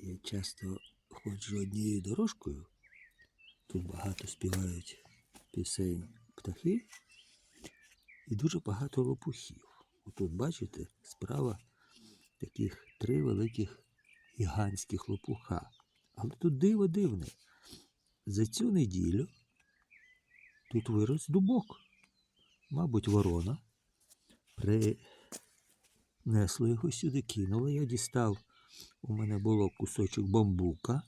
Я часто ходжу однією дорожкою. Тут багато співають пісень птахи і дуже багато лопухів. Отут, бачите, справа таких три великих гігантських лопуха. Але тут диво дивне. За цю неділю тут вирос дубок. Мабуть, ворона. Принесли його сюди, кинули. Я дістав. У мене було кусочок бамбука,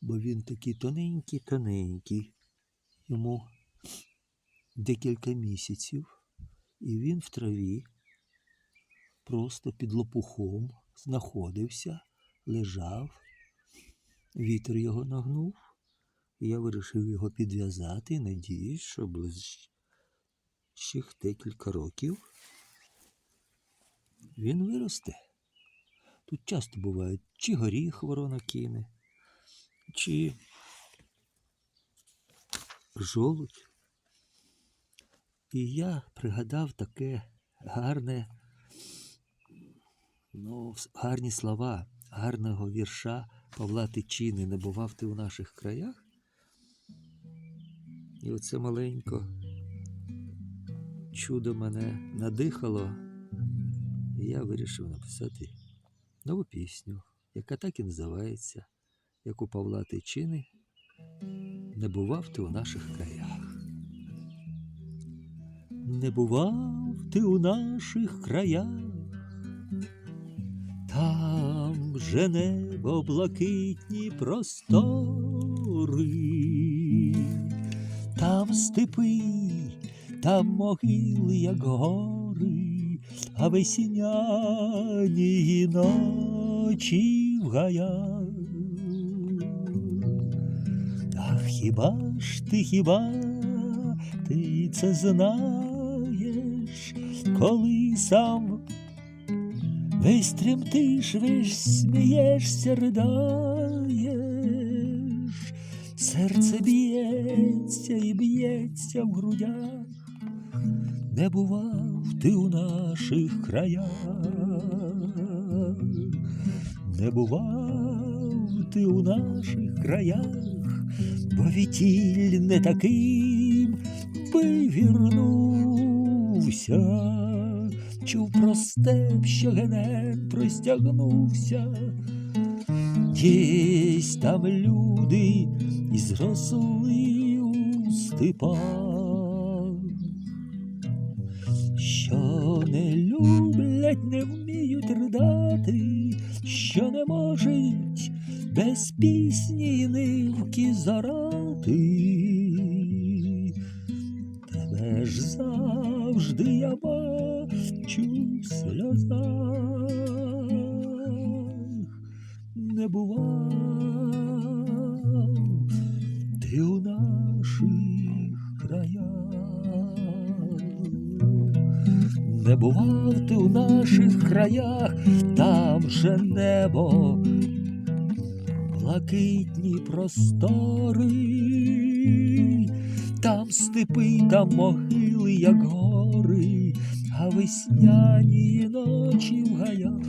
бо він такий тоненький, тоненький. Йому декілька місяців, і він в траві просто під лопухом знаходився, лежав, вітер його нагнув. І я вирішив його підв'язати надіюсь, що ближчих декілька років він виросте. Тут часто бувають чи горіх ворона кине, чи жолудь. І я пригадав таке гарне, ну, гарні слова гарного вірша Павла Тичини Не бував ти у наших краях. І оце маленько чудо мене надихало, і я вирішив написати нову пісню, яка так і називається, як у Павла Тичини Не бував ти у наших краях. Не бував ти у наших краях, там же небо блакитні простори, там степи, там могили, як гори, а весняні ночі в гаях. Та хіба ж ти, хіба ти це знаєш, коли сам весь тремтиш, весь смієшся, ридаєш, серце б'ється і б'ється в грудях, не бував ти у наших краях, не бував ти у наших краях, бо вітіль не таким би вірнувся, чув про степ, що генет простягнувся. Єсь там люди і зросли у степах, люблять, не вміють ридати, що не можуть без пісні й нивки зарати. Тебе ж завжди я бачу в сльозах, не бував ти у наших краях, не бував ти у наших краях, там же небо блакитні простори, там степи, там могили, як гори, а весняні ночі в гаях.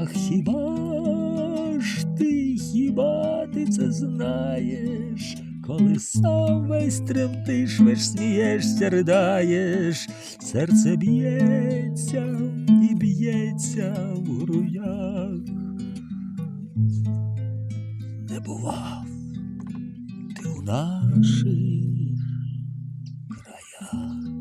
Ах, хіба ж ти, хіба ти це знаєш, коли сам весь тремтиш, лиш смієшся, ридаєш, серце б'ється і б'ється в руях. Не бував ти у наших краях.